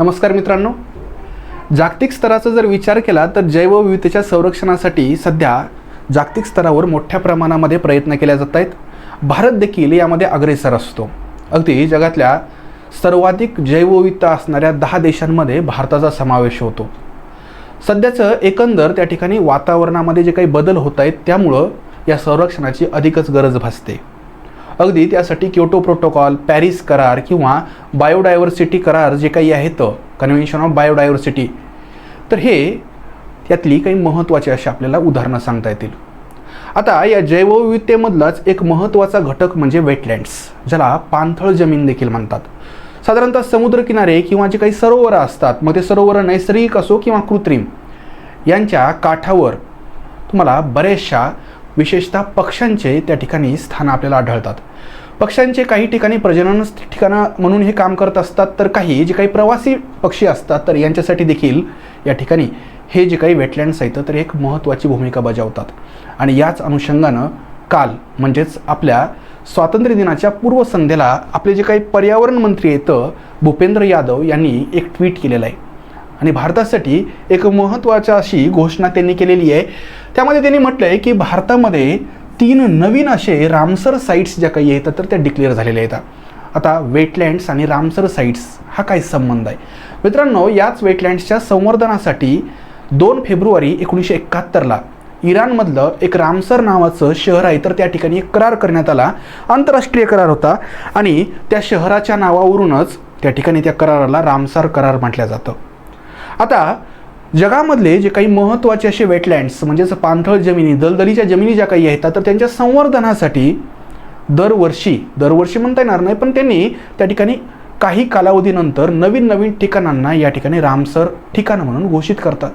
नमस्कार मित्रांनो. जागतिक स्तराचा जर विचार केला तर जैवविविधतेच्या संरक्षणासाठी सध्या जागतिक स्तरावर मोठ्या प्रमाणामध्ये प्रयत्न केले जात आहेत. भारत देखील यामध्ये अग्रेसर असतो. अगदी जगातल्या सर्वाधिक जैवविविधता असणाऱ्या दहा देशांमध्ये भारताचा समावेश होतो. सध्याचं एकंदर त्या ठिकाणी वातावरणामध्ये जे काही बदल होत आहेत त्यामुळं या संरक्षणाची अधिकच गरज भासते. अगदी त्यासाठी क्योटो प्रोटोकॉल पॅरिस करार किंवा बायोडायव्हर्सिटी करार जे काही आहेत कन्व्हेन्शन ऑफ बायोडायव्हर्सिटी तर हे यातली काही महत्त्वाची अशी आपल्याला उदाहरणं सांगता येतील. आता या जैवविविधतेमधलाच एक महत्त्वाचा घटक म्हणजे वेटलँड्स ज्याला पाणथळ जमीन देखील म्हणतात. साधारणतः समुद्रकिनारे किंवा जे काही सरोवरं असतात मग ते सरोवरं नैसर्गिक असो किंवा कृत्रिम यांच्या काठावर तुम्हाला बऱ्याचशा विशेषतः पक्ष्यांचे त्या ठिकाणी स्थान आपल्याला आढळतात. पक्ष्यांचे काही ठिकाणी प्रजनन ठिकाणं म्हणून हे काम करत असतात तर काही जे काही प्रवासी पक्षी असतात तर यांच्यासाठी देखील या ठिकाणी हे जे काही वेटलँड्स आहेत तर एक महत्त्वाची भूमिका बजावतात. आणि याच अनुषंगानं काल म्हणजेच आपल्या स्वातंत्र्य दिनाच्या पूर्वसंध्येला आपले जे काही पर्यावरण मंत्री येतं भूपेंद्र यादव यांनी एक ट्विट केलेलं आहे. आणि भारतासाठी एक महत्त्वाच्या अशी घोषणा त्यांनी केलेली आहे. त्यामध्ये त्यांनी म्हटलं आहे की भारतामध्ये तीन नवीन असे रामसर साईट्स ज्या काही येतात तर त्या डिक्लेअर झालेल्या आहेत. आता वेटलँड्स आणि रामसर साईट्स हा काय संबंध आहे? मित्रांनो याच वेटलँड्सच्या संवर्धनासाठी दोन फेब्रुवारी एकोणीसशे एकाहत्तरला इराणमधलं एक रामसर नावाचं शहर आहे तर त्या ठिकाणी एक करार करण्यात आला. आंतरराष्ट्रीय करार होता आणि त्या शहराच्या नावावरूनच त्या ठिकाणी त्या कराराला रामसर करार म्हटलं जातं. आता जगामधले जे काही महत्त्वाचे असे वेटलँड्स म्हणजेच पाणथळ जमिनी दलदलीच्या जमिनी ज्या काही आहेत तर त्यांच्या संवर्धनासाठी दरवर्षी दरवर्षी म्हणता येणार नाही पण त्यांनी त्या ठिकाणी काही कालावधीनंतर नवीन नवीन ठिकाणांना या ठिकाणी रामसर ठिकाणं म्हणून घोषित करतात.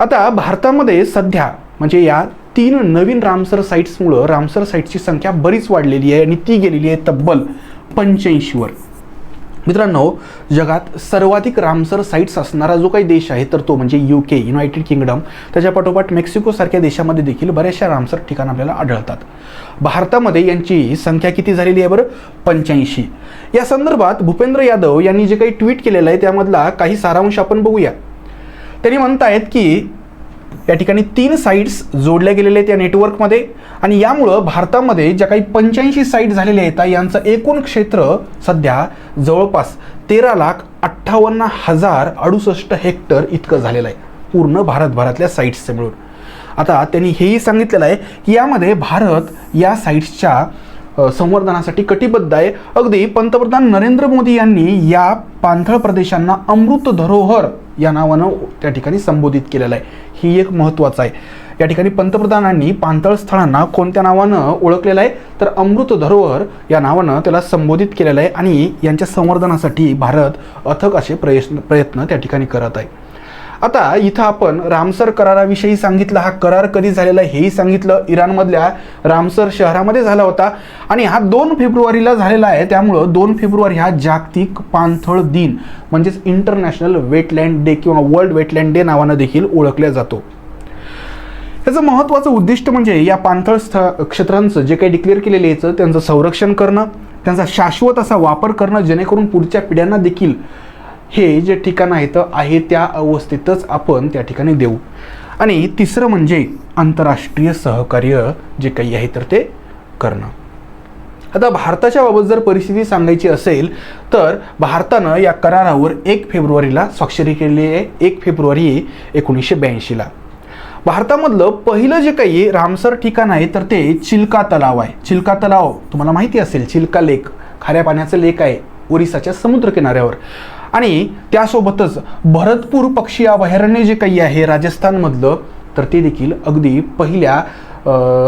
आता भारतामध्ये सध्या म्हणजे या तीन नवीन रामसर साईट्समुळं रामसर साईट्सची संख्या बरीच वाढलेली आहे आणि ती गेलेली आहे तब्बल पंच्याऐंशीवर मित्रांनो जगात सर्वाधिक रामसर साईट्स असणारा जो काही देश आहे तर तो म्हणजे यू के युनायटेड किंगडम त्याच्या पाठोपाठ मेक्सिकोसारख्या देशामध्ये देखील बऱ्याचशा रामसर ठिकाणं आपल्याला आढळतात. भारतामध्ये यांची संख्या किती झालेली आहे बरं? पंच्याऐंशी. या संदर्भात भूपेंद्र यादव यांनी जे काही ट्विट केलेलं आहे त्यामधला काही सारांश आपण बघूया. त्यांनी म्हणतायत की या ठिकाणी तीन साईट्स जोडल्या गेलेल्या आहेत या नेटवर्कमध्ये आणि यामुळं भारतामध्ये ज्या काही पंच्याऐंशी साईट झालेल्या आहेत यांचं एकूण क्षेत्र सध्या जवळपास तेरा लाख अठ्ठावन्न हजार अडुसष्ट हेक्टर इतकं झालेलं आहे. पूर्ण भारतभरातल्या साईट्सचं मिळून. आता त्यांनी हेही सांगितलेलं आहे की यामध्ये भारत या साईट्सच्या संवर्धनासाठी कटिबद्ध आहे. अगदी पंतप्रधान नरेंद्र मोदी यांनी या पाणथळ प्रदेशांना अमृत धरोहर या नावानं त्या ठिकाणी संबोधित केलेलं आहे. ही एक महत्त्वाचं आहे. या ठिकाणी पंतप्रधानांनी पाणथळ स्थळांना कोणत्या नावानं ओळखलेलं आहे? तर अमृत धरोहर या नावानं त्याला संबोधित केलेलं आहे आणि यांच्या संवर्धनासाठी भारत अथक असे प्रयत्न प्रयत्न त्या ठिकाणी करत आहे. आता इथं आपण रामसर कराराविषयी सांगितलं हा करार कधी झालेला हेही सांगितलं. इराणमधल्या रामसर शहरामध्ये झाला होता. आणि हा दोन फेब्रुवारीला झालेला आहे. त्यामुळं दोन फेब्रुवारी हा जागतिक पाणथळ दिन म्हणजेच इंटरनॅशनल वेटलँड डे किंवा वर्ल्ड वेटलँड डे नावानं देखील ओळखला जातो. याचं महत्त्वाचं उद्दिष्ट म्हणजे या पाणथळ स्थ क्षेत्रांचं जे काही डिक्लेअर केलेलं याचं त्यांचं संरक्षण करणं त्यांचा शाश्वत असा वापर करणं जेणेकरून पुढच्या पिढ्यांना देखील हे जे ठिकाण आहेत आहे त्या अवस्थेतच आपण त्या ठिकाणी देऊ. आणि तिसरं म्हणजे आंतरराष्ट्रीय सहकार्य जे काही आहे तर ते करणं. आता भारताच्या बाबत जर परिस्थिती सांगायची असेल तर भारतानं या करारावर एक फेब्रुवारीला स्वाक्षरी केली आहे एक फेब्रुवारी एकोणीसशे ब्याऐंशीला. भारतामधलं पहिलं जे काही रामसर ठिकाण आहे तर ते चिल्का तलाव आहे. चिल्का तलाव तुम्हाला माहिती असेल चिल्का लेक खाऱ्या पाण्याचं लेक आहे ओरिसाच्या समुद्रकिनाऱ्यावर. आणि त्यासोबतच भरतपूर पक्षी अभयारण्य जे काही आहे राजस्थानमधलं तर ते देखील अगदी पहिल्या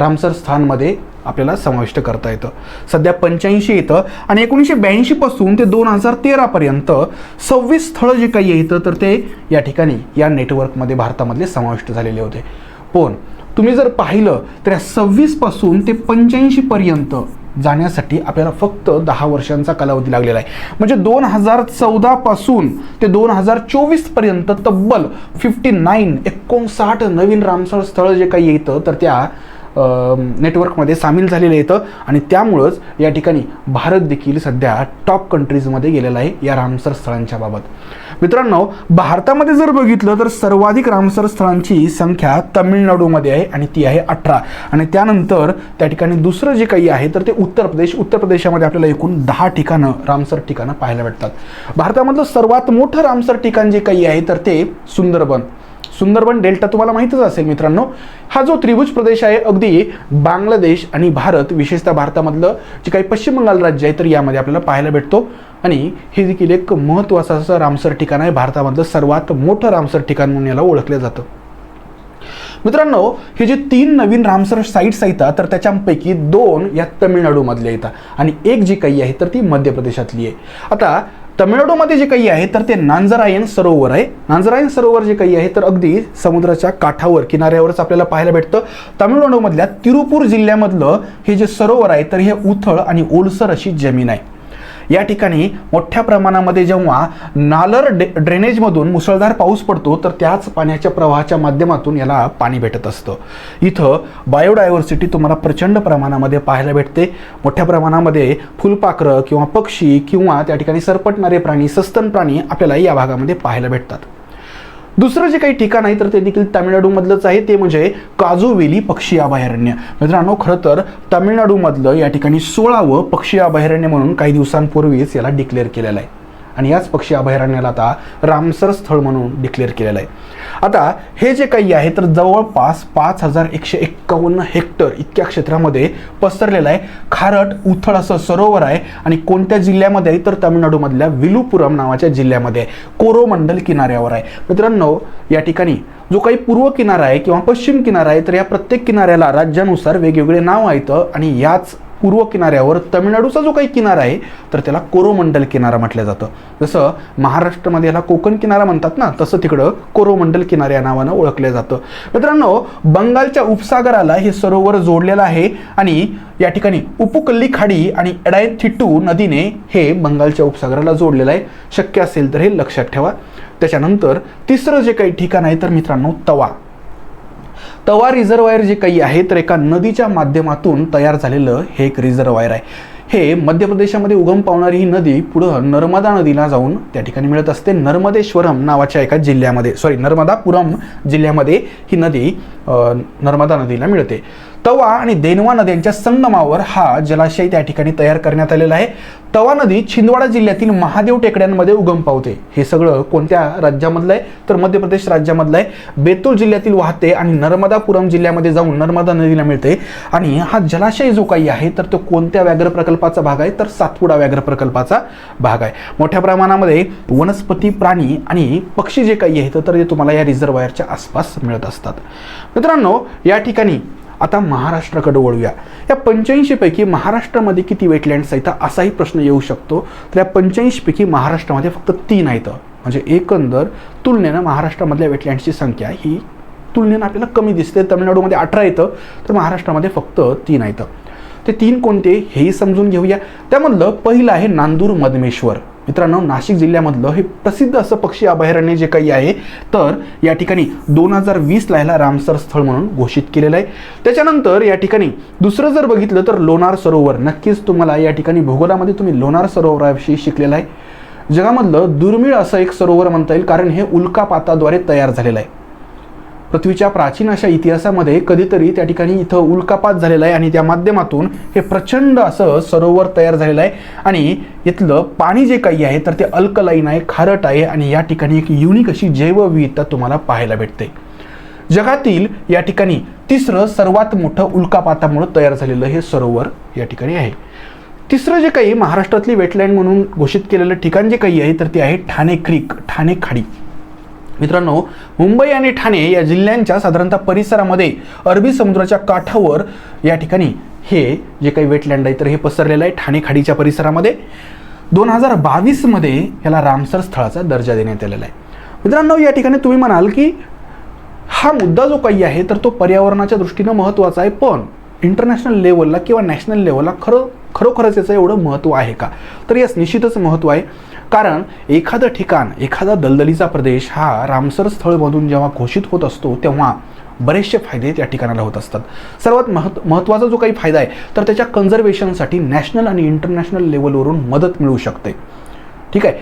रामसर स्थानमध्ये आपल्याला समाविष्ट करता येतं. सध्या पंच्याऐंशी येतं आणि एकोणीसशे ब्याऐंशीपासून ते दोन हजार तेरापर्यंत सव्वीस स्थळं जे काही येतं तर ते या ठिकाणी या नेटवर्कमध्ये भारतामधले समाविष्ट झालेले होते. पण तुम्ही जर पाहिलं तर या सव्वीसपासून ते पंच्याऐंशीपर्यंत जाण्यासाठी आपल्याला फक्त दहा वर्षांचा कालावधी लागलेला आहे. म्हणजे दोन हजार चौदापासून ते दोन हजार चोवीसपर्यंत तब्बल फिफ्टी नाईन एकोणसाठ नवीन रामसर स्थळं जे काही येतं तर त्या नेटवर्कमध्ये सामील झालेलं येतं आणि त्यामुळंच या ठिकाणी भारत देखील सध्या टॉप कंट्रीजमध्ये गेलेला आहे या रामसर स्थळांच्या बाबत. मित्रांनो भारतामध्ये जर बघितलं तर सर्वाधिक रामसर स्थळांची संख्या तमिळनाडूमध्ये आहे आणि ती आहे अठरा. आणि त्यानंतर त्या ठिकाणी दुसरं जे काही आहे तर ते उत्तर प्रदेश. उत्तर प्रदेशामध्ये आपल्याला एकूण दहा ठिकाणं रामसर ठिकाणं पाहायला भेटतात. भारतामधलं सर्वात मोठं रामसर ठिकाण जे काही आहे तर ते सुंदरबन. सुंदरबन डेल्टा तुम्हाला माहितच असेल मित्रांनो. हा जो त्रिभुज प्रदेश आहे अगदी बांगलादेश आणि भारत विशेषतः भारतामधलं जे काही पश्चिम बंगाल राज्य आहे तर यामध्ये आपल्याला पाहायला भेटतो. आणि हे देखील एक महत्त्वाचं असं रामसर ठिकाण आहे. भारतामधलं सर्वात मोठं रामसर ठिकाण म्हणून याला ओळखलं जातं. मित्रांनो हे जे तीन नवीन रामसर साईट्स येतात तर त्याच्यापैकी दोन या तमिळनाडूमधल्या येतात आणि एक जी काही आहे तर ती मध्य प्रदेशातली आहे. आता तमिळनाडूमध्ये जे काही आहे तर ते नांजरायन सरोवर आहे. नांजरायन सरोवर जे काही आहे तर अगदी समुद्राच्या काठावर किनाऱ्यावरच आपल्याला पाहायला भेटतं. तमिळनाडूमधल्या तिरुपूर जिल्ह्यामधलं हे जे सरोवर आहे तर हे उथळ आणि ओलसर अशी जमीन आहे. या ठिकाणी मोठ्या प्रमाणामध्ये जेव्हा नालर डे ड्रेनेजमधून मुसळधार पाऊस पडतो तर त्याच पाण्याच्या प्रवाहाच्या माध्यमातून याला पाणी भेटत असतं. इथं बायोडायव्हर्सिटी तुम्हाला प्रचंड प्रमाणामध्ये पाहायला भेटते. मोठ्या प्रमाणामध्ये फुलपाखरं किंवा पक्षी किंवा त्या ठिकाणी सरपटणारे प्राणी सस्तन प्राणी आपल्याला या भागामध्ये पाहायला भेटतात. दुसरं जे काही ठिकाण आहे तर ते देखील तामिळनाडूमधलंच आहे. ते म्हणजे काजूवेली पक्षी अभयारण्य मित्रांनो खरं तर तामिळनाडूमधलं या ठिकाणी सोळावं पक्षी अभयारण्य म्हणून काही दिवसांपूर्वीच याला डिक्लेअर केलेलं आहे. आणि याच पक्षी अभयारण्याला आता रामसर स्थळ म्हणून डिक्लेअर केलेलं आहे. आता हे जे काही आहे तर जवळपास पाच हजार एकशे एक्कावन्न हेक्टर इतक्या क्षेत्रामध्ये पसरलेलं आहे. खारट उथळ असं सरोवर आहे आणि कोणत्या जिल्ह्यामध्ये आहे तर तामिळनाडूमधल्या विलुपुरम नावाच्या जिल्ह्यामध्ये आहे. कोरोमंडल किनाऱ्यावर आहे. मित्रांनो या ठिकाणी जो काही पूर्व किनारा आहे किंवा पश्चिम किनारा आहे तर या प्रत्येक किनाऱ्याला राज्यानुसार वेगवेगळे नाव आहेत आणि याच पूर्व किनाऱ्यावर तमिळनाडूचा जो काही किनारा आहे तर त्याला कोरोमंडल किनारा म्हटलं जातं. जसं महाराष्ट्रामध्ये याला कोकण किनारा म्हणतात ना तसं तिकडं कोरोमंडल किनारा या नावानं ओळखलं जातं. मित्रांनो बंगालच्या उपसागराला हे सरोवर जोडलेलं आहे आणि या ठिकाणी उपकल्ली खाडी आणि एडायथिट्टू नदीने हे बंगालच्या उपसागराला जोडलेलं आहे. शक्य असेल तर हे लक्षात ठेवा. त्याच्यानंतर तिसरं जे काही ठिकाण आहे तर मित्रांनो तवा. तवा रिझर्वायर जे काही आहे तर एका नदीच्या माध्यमातून तयार झालेलं हे एक रिझर्वायर आहे. हे मध्य प्रदेशामध्ये उगम पावणारी ही नदी पुढं नर्मदा नदीला जाऊन त्या ठिकाणी मिळत असते. नर्मदेश्वरम नावाच्या एका जिल्ह्यामध्ये सॉरी नर्मदापुरम जिल्ह्यामध्ये ही नदी नर्मदा नदीला मिळते. तवा आणि देनवा नद्यांच्या संगमावर हा जलाशय त्या ठिकाणी तयार करण्यात आलेला आहे. तवा नदी छिंदवाडा जिल्ह्यातील महादेव टेकड्यांमध्ये उगम पावते. हे सगळं कोणत्या राज्यामधलं आहे? तर मध्य प्रदेश राज्यामधलं आहे. बेतूल जिल्ह्यातील वाहते आणि नर्मदापुरम जिल्ह्यामध्ये जाऊन नर्मदा नदीला मिळते. आणि हा जलाशय जो काही आहे तर तो कोणत्या व्याघ्र प्रकल्पाचा भाग आहे? तर सातपुडा व्याघ्र प्रकल्पाचा भाग आहे. मोठ्या प्रमाणामध्ये वनस्पती प्राणी आणि पक्षी जे काही आहेत तर ते तुम्हाला या रिझर्वायरच्या आसपास मिळत असतात. मित्रांनो या ठिकाणी आता महाराष्ट्राकडे वळूया. या पंच्याऐंशीपैकी महाराष्ट्रामध्ये किती वेटलँड्स आहेत? असाही प्रश्न येऊ शकतो. तर या पंच्याऐंशीपैकी महाराष्ट्रामध्ये फक्त तीन आहेत. म्हणजे एकंदर तुलनेनं महाराष्ट्रामधल्या वेटलँड्सची संख्या ही तुलनेनं आपल्याला कमी दिसते. तमिळनाडूमध्ये अठरा येतं तर महाराष्ट्रामध्ये फक्त तीन आहेत. ते तीन कोणते हेही समजून घेऊया. त्यामधलं पहिलं आहे नांदूर मधमेश्वर. मित्रांनो नाशिक जिल्ह्यामधलं हे प्रसिद्ध असं पक्षी अभयारण्य जे काही आहे तर या ठिकाणी दोन हजार वीसला ह्याला रामसर स्थळ म्हणून घोषित केलेलं आहे. त्याच्यानंतर या ठिकाणी दुसरं जर बघितलं तर लोणार सरोवर. नक्कीच तुम्हाला या ठिकाणी भूगोलामध्ये तुम्ही लोणार सरोवराविषयी शिकलेलं आहे. जगामधलं दुर्मिळ असं एक सरोवर म्हणता येईल कारण हे उल्कापाताद्वारे तयार झालेलं आहे. पृथ्वीच्या प्राचीन अशा इतिहासामध्ये कधीतरी त्या ठिकाणी इथं उल्कापात झालेला आहे आणि त्या माध्यमातून हे प्रचंड असं सरोवर तयार झालेलं आहे. आणि इथलं पाणी जे काही आहे तर ते अल्कलाईन आहे खारट आहे आणि या ठिकाणी एक युनिक अशी जैवविविधता तुम्हाला पाहायला भेटते. जगातील या ठिकाणी तिसरं सर्वात मोठं उल्कापातामुळे तयार झालेलं हे सरोवर या ठिकाणी आहे. तिसरं जे काही महाराष्ट्रातली वेटलँड म्हणून घोषित केलेलं ठिकाण जे काही आहे तर ते आहे ठाणे क्रीक ठाणे खाडी. मित्रांनो मुंबई आणि ठाणे या जिल्ह्यांच्या साधारणतः परिसरामध्ये अरबी समुद्राच्या काठावर या ठिकाणी हे जे काही वेटलँड आहे तर हे पसरलेलं आहे ठाणे खाडीच्या परिसरामध्ये. दोन हजार बावीसमध्ये याला रामसर स्थळाचा दर्जा देण्यात आलेला आहे. मित्रांनो या ठिकाणी तुम्ही म्हणाल की हा मुद्दा जो काही आहे तर तो पर्यावरणाच्या दृष्टीनं महत्त्वाचा आहे. पण इंटरनॅशनल लेवलला किंवा नॅशनल लेवलला खरं खरोखरच याचं एवढं महत्त्व आहे का? तर यास निश्चितच महत्त्व आहे. कारण एखादं ठिकाण एखादा दलदलीचा प्रदेश हा रामसर स्थळ म्हणून जेव्हा घोषित होत असतो तेव्हा बरेचसे फायदे त्या ठिकाणाला होत असतात. सर्वात महत् महत्त्वाचा जो काही फायदा आहे तर त्याच्या कन्झर्वेशनसाठी नॅशनल आणि इंटरनॅशनल लेवलवरून मदत मिळू शकते. ठीक आहे?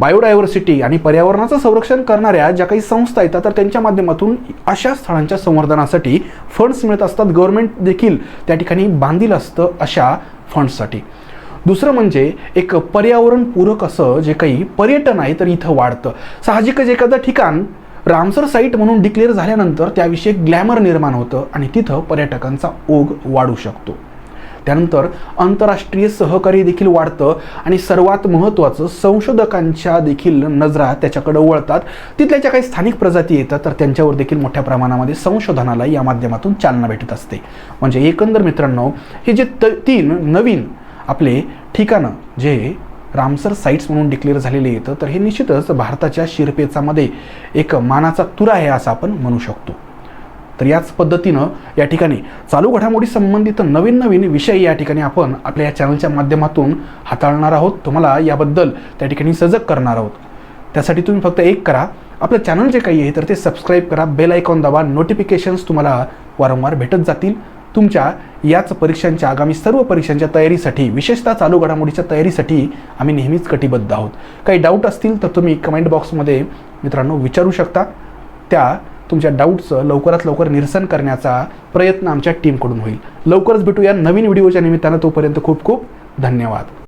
बायोडायव्हर्सिटी आणि पर्यावरणाचं संरक्षण करणाऱ्या ज्या काही संस्था येतात तर त्यांच्या माध्यमातून अशा स्थळांच्या संवर्धनासाठी फंड्स मिळत असतात. गव्हर्नमेंट देखील त्या ठिकाणी बांधील असतं अशा फंड्ससाठी दुसरं म्हणजे एक पर्यावरणपूरक असं जे काही पर्यटन आहे तर इथं वाढतं. साहजिकच एखादं ठिकाण रामसर साईट म्हणून डिक्लेअर झाल्यानंतर त्याविषयी ग्लॅमर निर्माण होतं आणि तिथं पर्यटकांचा ओघ वाढू शकतो. त्यानंतर आंतरराष्ट्रीय सहकार्य देखील वाढतं आणि सर्वात महत्त्वाचं संशोधकांच्या देखील नजरा त्याच्याकडे वळतात. तिथल्या ज्या काही स्थानिक प्रजाती येतात तर त्यांच्यावर देखील मोठ्या प्रमाणामध्ये संशोधनाला या माध्यमातून चालना भेटत असते. म्हणजे एकंदर मित्रांनो हे जे त तीन नवीन आपले ठिकाणं जे रामसर साईट्स म्हणून डिक्लेअर झालेले येतं तर हे निश्चितच भारताच्या शिरपेचामध्ये एक मानाचा तुरा आहे असं आपण म्हणू शकतो. तर याच पद्धतीनं या ठिकाणी चालू घडामोडी संबंधित नवीन नवीन विषय या ठिकाणी आपण आपल्या या चॅनलच्या माध्यमातून हाताळणार आहोत. तुम्हाला याबद्दल त्या ठिकाणी सजग करणार आहोत. त्यासाठी तुम्ही फक्त एक करा. आपलं चॅनल जे काही आहे तर ते सबस्क्राईब करा. बेल आयकॉन दाबा. नोटिफिकेशन्स तुम्हाला वारंवार भेटत जातील. तुमच्या याच परीक्षांच्या आगामी सर्व परीक्षांच्या तयारीसाठी विशेषतः चालू घडामोडीच्या तयारीसाठी आम्ही नेहमीच कटिबद्ध आहोत. काही डाऊट असतील तर तुम्ही कमेंट बॉक्समध्ये मित्रांनो विचारू शकता. त्या तुमच्या डाऊटचं लवकरात लवकर निरसन करण्याचा प्रयत्न आमच्या टीमकडून होईल. लवकरच भेटूया नवीन व्हिडिओच्या निमित्तानं. तोपर्यंत खूप खूप धन्यवाद.